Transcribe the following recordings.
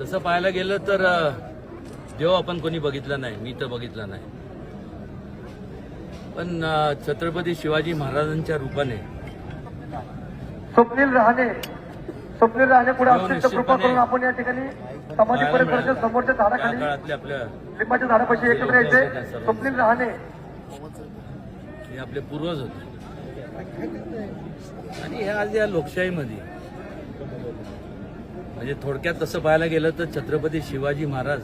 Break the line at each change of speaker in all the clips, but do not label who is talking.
तसं पाहायला गेलं तर देव आपण कोणी बघितला नाही मी तर बघितला नाही पण छत्रपती शिवाजी महाराजांच्या रूपाने
स्वप्नील रहाणे स्वप्नील रहाणे पुढे. कृपा करून आपण या ठिकाणी समाधी परिसराच्या. समोरच्या झाडाखाली लिंबाच्या झाडापाशी एकत्र यायचे स्वप्नील रहाणे
हे आपले पूर्वज होते आणि हे आज या लोकशाहीमध्ये म्हणजे थोडक्यात तसं पाहायला गेलं तर छत्रपती शिवाजी महाराज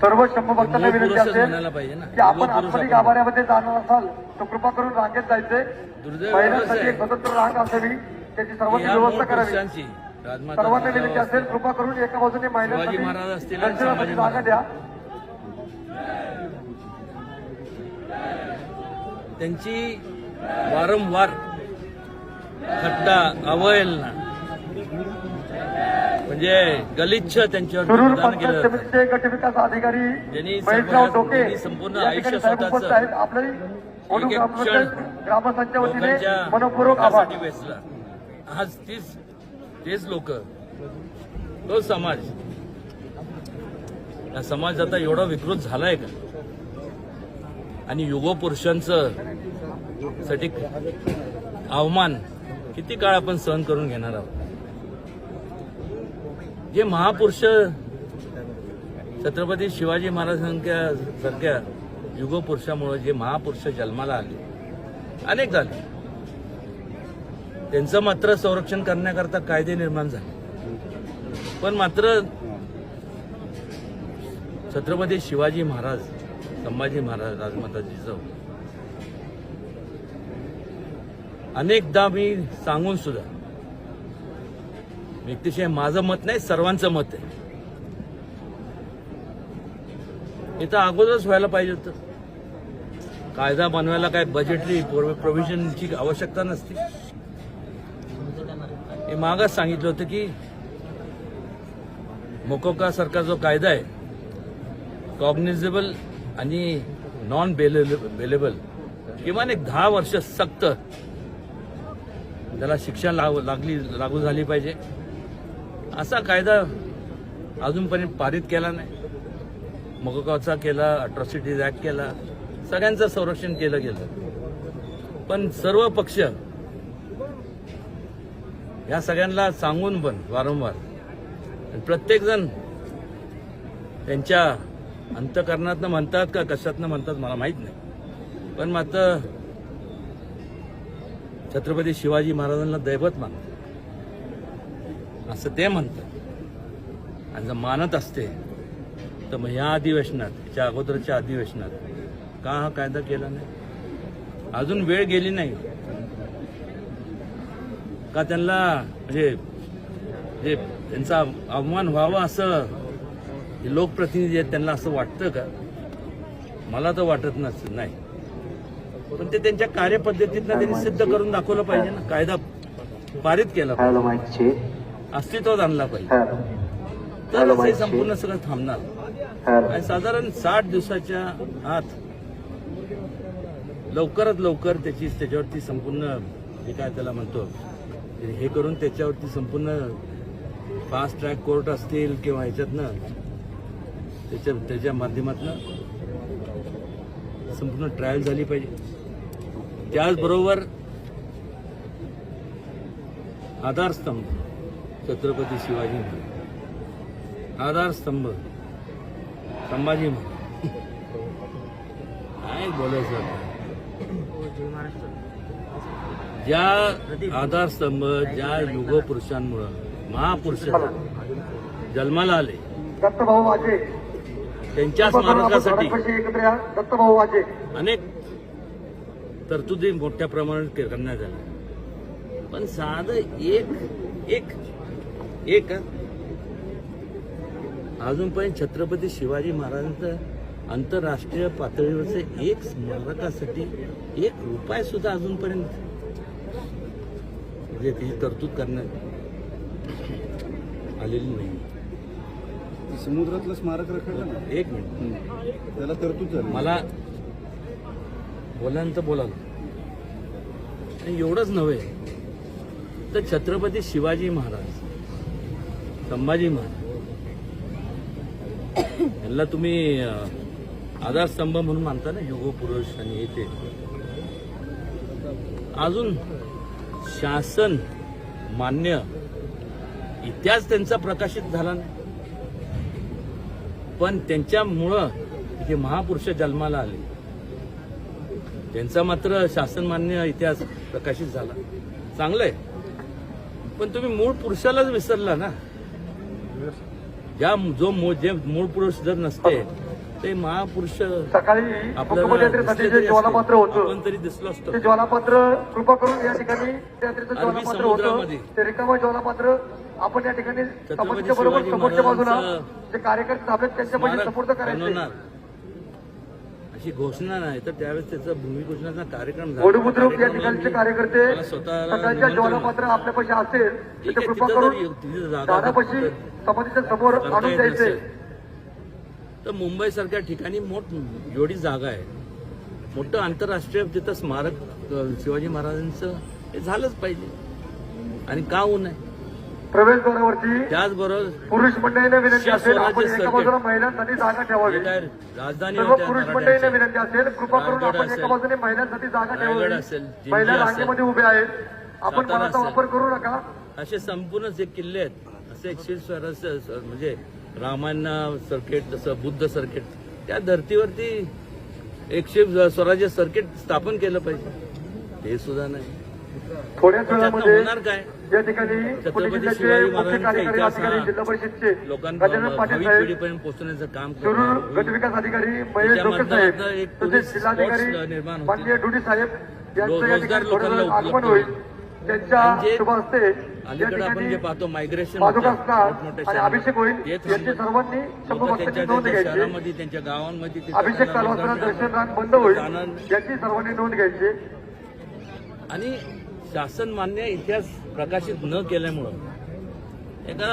सर्व शंभू भक्तांना
मूळ
विनंती असेल
पाहिजे ना.
की आपण आतमध्ये. गाभाऱ्यामध्ये जाणार असाल तर कृपा करून रांगेत जायचे.
दुर्दैव
महिलांसाठी
एवढंच
एक स्वतंत्र रांग असावी. त्याची
मूळ
व्यवस्था करावी. सर्वांना विनंती असेल कृपा करून एका बाजूने महिलांसाठी दर्शनासाठी जागा द्या.
त्यांची वारंवार थट्टा अवहेलना म्हणजे गलिच्छ त्यांच्यावर
पंचायत
केलं
गटविकास अधिकारी
ज्यांनी संपूर्ण आयुष्य स्वतःचं. एक एक क्षण लोकांच्या वेचला. आज तीच तेच लोक. तो समाज. या समाज आता एवढा विकृत झालाय का? आणि युगपुरुषांचं साठी अवमान किती काळ आपण सहन करून घेणार आहोत? जे महापुरुष छत्रपती शिवाजी महाराजांच्या सारख्या युगपुरुषामुळे जे महापुरुष जन्माला आले अनेक झाले. त्यांचं मात्र संरक्षण करण्याकरता कायदे निर्माण झाले. पण मात्र छत्रपती शिवाजी महाराज संभाजी महाराज राजमाता जिजाऊ अनेकदा मी सांगून सुद्धा व्यक्तिशय माझं मत नाही सर्वांचं मत आहे. इथं अगोदरच व्हायला पाहिजे होतं. कायदा बनवायला काय बजेटरी प्रोव्हिजनची आवश्यकता नसते. हे मागच सांगितलं होतं की मोकोका सरकार जो कायदा आहे कॉग्निझेबल आणि नॉन बेलेबल किमान एक दहा वर्ष सक्त त्याला शिक्षा लाग- लागली लागू झाली पाहिजे. असा कायदा अजूनपर्यंत पारित केला नाही. मोकोकाचा केला अट्रॉसिटीज ऍक्ट केला सगळ्यांचं संरक्षण केलं गेलं. पण सर्व पक्ष या सगळ्यांना सांगून पण वारंवार. आणि प्रत्येकजण त्यांच्या अंतकरणातनं म्हणतात का कशातनं म्हणतात मला माहीत नाही. पण मात्र छत्रपती शिवाजी महाराजांना दैवत मानतात असं ते म्हणतात. आणि जर मानत असते तर मग ह्या अधिवेशनात त्याच्या अगोदरच्या अधिवेशनात का हा कायदा केला नाही? अजून वेळ गेली नाही. का त्यांना म्हणजे जे त्यांचा अवमान व्हावा असं जे लोकप्रतिनिधी आहेत त्यांना असं वाटतं का? मला तर वाटत नस नाही. पण ते त्यांच्या कार्यपद्धतीतनं त्यांनी सिद्ध करून दाखवलं पाहिजे ना. कायदा पारित केला पाहिजे. अस्तित्वात आणला पाहिजे. तरच हे संपूर्ण सगळं थांबणार. आणि साधारण साठ दिवसाच्या आत लवकरात लवकर त्याची त्याच्यावरती संपूर्ण जे काय त्याला म्हणतो हे करून त्याच्यावरती संपूर्ण फास्ट ट्रॅक कोर्ट असतील किंवा ह्याच्यातनं त्याच्या त्याच्या माध्यमातनं संपूर्ण ट्रायल झाली पाहिजे. त्याचबरोबर आधारस्तंभ. छत्रपती शिवाजी महाराज. आधारस्तंभ संभाजी महाराज. काय बोलायचं? ज्या आधारस्तंभ ज्या युगपुरुषांमुळं महापुरुष जन्माला आले
दत्तभाऊ वाजे.
त्यांच्या स्मारकासाठी
दत्तभाऊ वाजे.
अनेक तरतुदी मोठ्या प्रमाणात करण्यात आल्या. पण साधं एक एक एक अजूनपर्यंत छत्रपती शिवाजी महाराजांचं आंतरराष्ट्रीय पातळीवरचं एक स्मारकासाठी एक रुपये सुद्धा अजूनपर्यंत म्हणजे ती तरतूद करण्यात आलेली नाही.
समुद्रातलं स्मारक रखडलं ना?
एक मिनिट.
त्याला तरतूद झाली.
मला बोलायला बोलाल आणि एवढंच नव्हे तर छत्रपती शिवाजी महाराज संभाजी महाराज. यांना तुम्ही आधारस्तंभ म्हणून मानता ना युग पुरुष आणि येते अजून शासन मान्य इतिहास त्यांचा प्रकाशित झाला नाही. पण त्यांच्यामुळं हे महापुरुष जन्माला आले. त्यांचा मात्र शासनमान्य इतिहास प्रकाशित झाला. चांगलं आहे पण तुम्ही मूळ पुरुषालाच विसरला ना. ज्या जो जे मूळ पुरुष जर नसते ते महापुरुष
सकाळी ज्वालापात्र
आपण तरी दिसलो असतो.
ते ज्वालापात्र कृपा करून या ठिकाणी ज्वालापात्र होतं. ते रिकामं ज्वालापात्र आपण या ठिकाणी समाजाच्या बरोबर समोरच्या बाजूला जे कार्यकर्ते थांबलेत त्यांच्या पाठी
स्मारक
सपोर्ट करायचे.
अशी घोषणा नाही तर त्यावेळेस त्याचा भूमिघोषणाचा कार्यक्रम झाला.
बुद्रुक या ठिकाणचे कार्यकर्ते
निमंत्रण
ज्वालापात्र आपल्यापाशी असेल
आहे,
कृपा
तिथं
करून
तिथं
दादापाशी
कुठं
समाजाच्या समोर आणून द्यायचे
तर मुंबई सारख्या ठिकाणी मोठ एवढी जागा आहे. मोठं आंतरराष्ट्रीय तिथं स्मारक शिवाजी महाराजांचं हे झालंच पाहिजे. आणि का होऊ नये?
प्रवेशद्वारावरती
त्याचबरोबर
पुरुष मंडळीने विनंती असेल आपण एका. बाजूला महिलांसाठी जागा ठेवावी.
राजधानी
पुरुष मंडळीने विनंती असेल कृपा करून आपण एका बाजूने महिलांसाठी जागा ठेवावी. महिला रांगेमध्ये उभे आहेत. आपण मनाचा. वापर करू नका.
असे संपूर्ण जे किल्ले आहेत. असे एकशे स्वराज्य स- म्हणजे रामायण सर्किट जसं बुद्ध सर्किट त्या धर्तीवरती एकशे स्वराज्य सर्किट स्थापन केलं पाहिजे ते सुद्धा नाही
थोड्याच वेळामध्ये
होणार काय
या ठिकाणी
शिवाजी महाराजांचा इतिहास हा भावी पिढीपर्यंत पोहोचण्याचं काम
अधिकारी महेश डोके
एक टुरिस्ट स्पॉट्स निर्माण होतील. रोजगार लोकांना उपलब्ध
होईल. त्यांच्या शुभ
अलीकडे आपण जे पाहतो मायग्रेशन
अभिषेक होईल सर्वांनी
शहरामध्ये त्यांच्या गावांमध्ये
अभिषेक बंद होईल. याची सर्वांनी नोंद घ्यायची.
आणि शासन मान्य इतिहास प्रकाशित न केल्यामुळं एका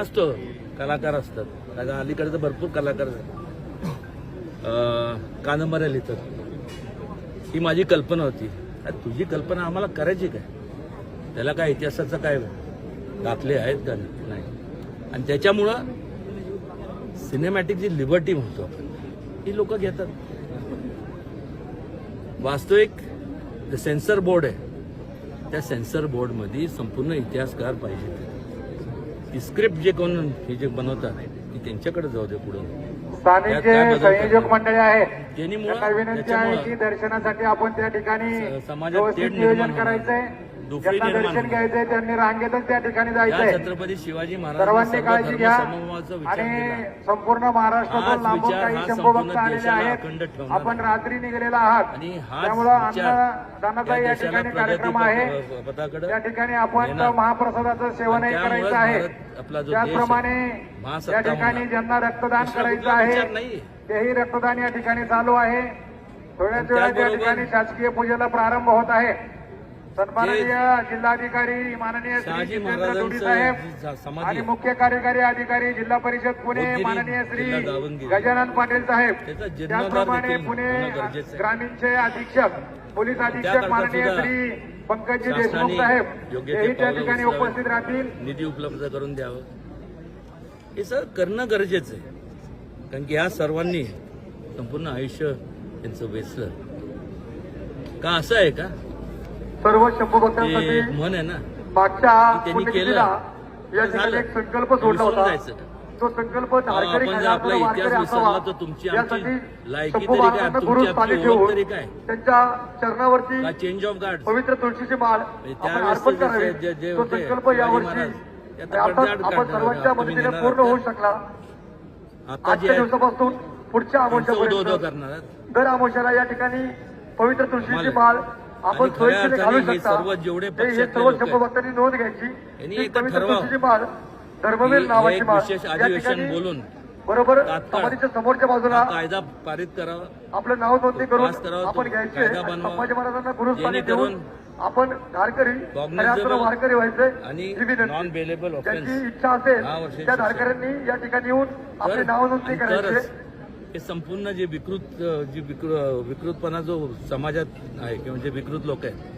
असतो कलाकार असतात. आता अलीकडे तर भरपूर कलाकार कादंबऱ्या लिहितात. ही माझी कल्पना होती. तुझी कल्पना आम्हाला करायची काय? त्याला काय इतिहासाचं काय दाखले आहेत का नाही? आणि त्याच्यामुळं सिनेमॅटिक जी लिबर्टी म्हणतो आपण ही लोक घेतात. वास्तविक जे सेन्सर बोर्ड आहे. त्या सेन्सर बोर्डमध्ये संपूर्ण इतिहासकार पाहिजे. ती स्क्रिप्ट जे कोण हे जे बनवतात ती त्यांच्याकडे जाऊ दे पुढे.
स्थानिक जे संयोजक? मंडळी आहेत
त्यांनी
विनंती आहे की दर्शनासाठी आपण त्या ठिकाणी
समाजात
नियोजन. करायचंय. ज्यांना दर्शन. घ्यायचंय त्यांनी रांगेतच त्या ठिकाणी जायचंय
छत्रपती शिवाजी
सर्वांनी
महाराजांनी
काळजी घ्या आणि संपूर्ण महाराष्ट्रातून लांबून काही शंभू भक्त आलेले आहेत आपण. रात्री निघालेला आहात त्यामुळं
विचार
अन्नदानाचा
या
ठिकाणी कार्यक्रम आहे त्या ठिकाणी आपण. महाप्रसादाचं सेवनही करायचं आहे त्याचप्रमाणे या ठिकाणी. ज्यांना रक्तदान करायचं आहे. तेही रक्तदान या ठिकाणी चालू आहे थोड्याच वेळात या ठिकाणी शासकीय पूजेला प्रारंभ होत आहे सन्माननीय जिल्हाधिकारी माननीय श्री
शहाजी
जितेंद्र दुडी
महाराजांचं
साहेब
जी सा- समाधी
आणि
आहे,
मुख्य कार्यकारी अधिकारी जिल्हा परिषद पुणे
बोधगिरी,
माननीय श्री
दावणगिरी.
गजानन पाटील साहेब.
त्याचा जीर्णोद्धार
त्याचप्रमाणे
देखील
पुणे
होणं गरजेचं आहे.
ग्रामीणचे अधीक्षक पोलीस अधीक्षक
त्याकरता
माननीय
सुद्धा
श्री पंकजी
शासनाने
देशमुख साहेब
योग्य ते
हेही त्या
पावलं
ठिकाणी. उपस्थित राहतील.
निधी उपलब्ध करून द्यावं. हे सर करणं गरजेचं आहे. कारण की या सर्वांनी संपूर्ण आयुष्य त्यांचं वेचलं. का असं आहे का?
सर्व शंभू भक्तांसाठी
म्हण आहे ना
मागच्या पुण्यतिथीला. या ठिकाणी. एक संकल्प सोडला होता? तो संकल्प धारकरी
आपला इतिहास विसरला तर तुमची
शंभू महाराजांना गुरु स्थानी ठेवून? त्यांच्या चरणावरती
चेंज ऑफ गार्ड
पवित्र तुळशीची माळ आपण अर्पण करावी तो संकल्प यावर्षी आपण सर्वांच्या मदतीने पूर्ण होऊ? शकला आजच्या दिवसापासून पुढच्या आमोशापर्यंत. दर आमोशाला या ठिकाणी पवित्र तुळशीची माळ आपण घालू
हे
शकता.
सर्व जेवढे
हे सर्व नोंद घ्यायची. माळ. धर्मवीर नावाची माळ. या ठिकाणी
बोलून
बरोबर समाधीच्या समोरच्या बाजूला
कायदा पारित करावा.
आपलं नाव नोंदणी करून आपण घ्यायचे. संभाजी महाराजांना गुरुस्थानी देऊन आपण धारकरी वारकरी व्हायचंय
आणि
ज्यांची इच्छा असेल त्या. धारकऱ्यांनी या ठिकाणी येऊन आपले नाव नोंदणी करायचे.
हे संपूर्ण जे विकृत जी विकृ विकृतपणा जो समाजात आहे किंवा जे विकृत लोक आहेत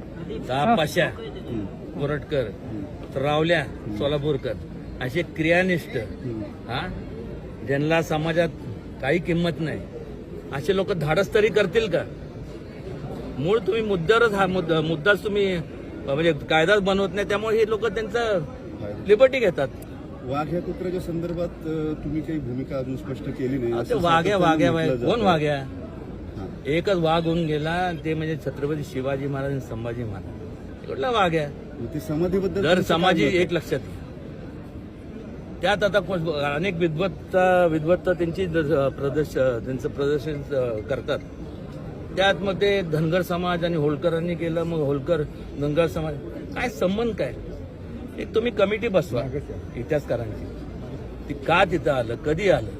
तर हा. पाशा कोरटकर रावल्या सोलापूरकर असे क्रियानिष्ठ.
हं.
ज्यांना समाजात काही किंमत नाही. असे लोक धाडस तरी करतील का? मूळ तुम्ही मुद्द्यावरच हा मुद्दा मुद्दाच तुम्ही म्हणजे कायदाच बनवत नाही त्यामुळे हे लोक त्यांचं लिबर्टी घेतात.
वाघ या कुत्र्याच्या संदर्भात तुम्ही काही भूमिका अजून स्पष्ट केली नाही.
वाघ्या वाघ्या वाघ्या. कोण. वाघ्या. एकच वाघ होऊन गेला ते म्हणजे छत्रपती शिवाजी महाराज आणि संभाजी महाराज. कुठला वाघ आहे.
समाधीबद्दल
दर
आहे?
एक लक्षात घ्या. त्यात आता अनेक विद्वत्ता विद्वत्ता त्यांची प्रदर्शन त्यांचं प्रदर्शन करतात. त्यात मग ते धनगर समाज आणि होळकरांनी केलं मग होळकर धनगर समाज. काय संबंध काय? एक तुम्ही कमिटी बसवा. इतिहासकारांची. ती का तिथं आलं कधी आलं?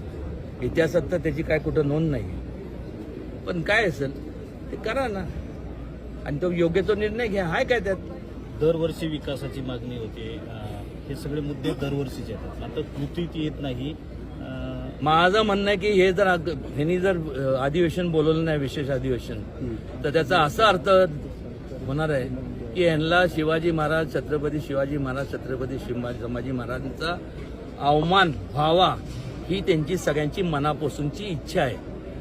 इतिहासात तर त्याची काय कुठं नोंद नाही पण काय असेल? ते करा ना. आणि तो योग्य तो निर्णय घ्या. हाय काय त्यात?
दरवर्षी विकासाची मागणी होते. हे सगळे मुद्दे दरवर्षीचे आहेत आता कृतीत येत नाही.
माझं म्हणणं आहे की हे जर ह्यांनी जर अधिवेशन बोलवलं नाही विशेष अधिवेशन तर त्याचा असा अर्थ होणार आहे की यांना शिवाजी महाराज छत्रपती शिवाजी महाराज छत्रपती संभाजी महाराजांचा अवमान व्हावा ही त्यांची सगळ्यांची मनापासूनची इच्छा आहे.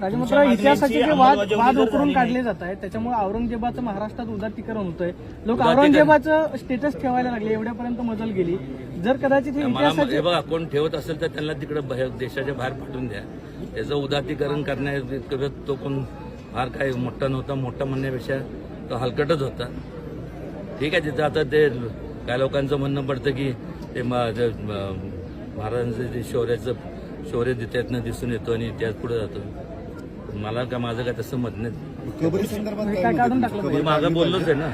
राजमात्र इतिहासाचे जे वाद वाद उकरून काढले जात आहेत त्याच्यामुळे औरंगजेबाचं महाराष्ट्रात उदातीकरण होतंय. लोक औरंगजेबाचं स्टेटस ठेवायला लागले एवढ्यापर्यंत मजल गेली. जर कदाचित हे इतिहासाचे
बघा कोण ठेवत असेल तर त्यांना तिकडे देशाच्या बाहेर पाठवून द्या. त्याचं उदातीकरण करण्या तो कोण फार काही मोठा नव्हता मोठा म्हणण्यापेक्षा तो हलकटच होता. ठीक आहे तिथं आता ते काय लोकांचं म्हणणं पडतं की ते महाराजांचं जे शौर्याचं शौर्य त्यातनं दिसून येतो आणि इतिहास पुढे जातो. मला का माझं काय तसं मत नाही. मी मागं बोललोच? आहे ना.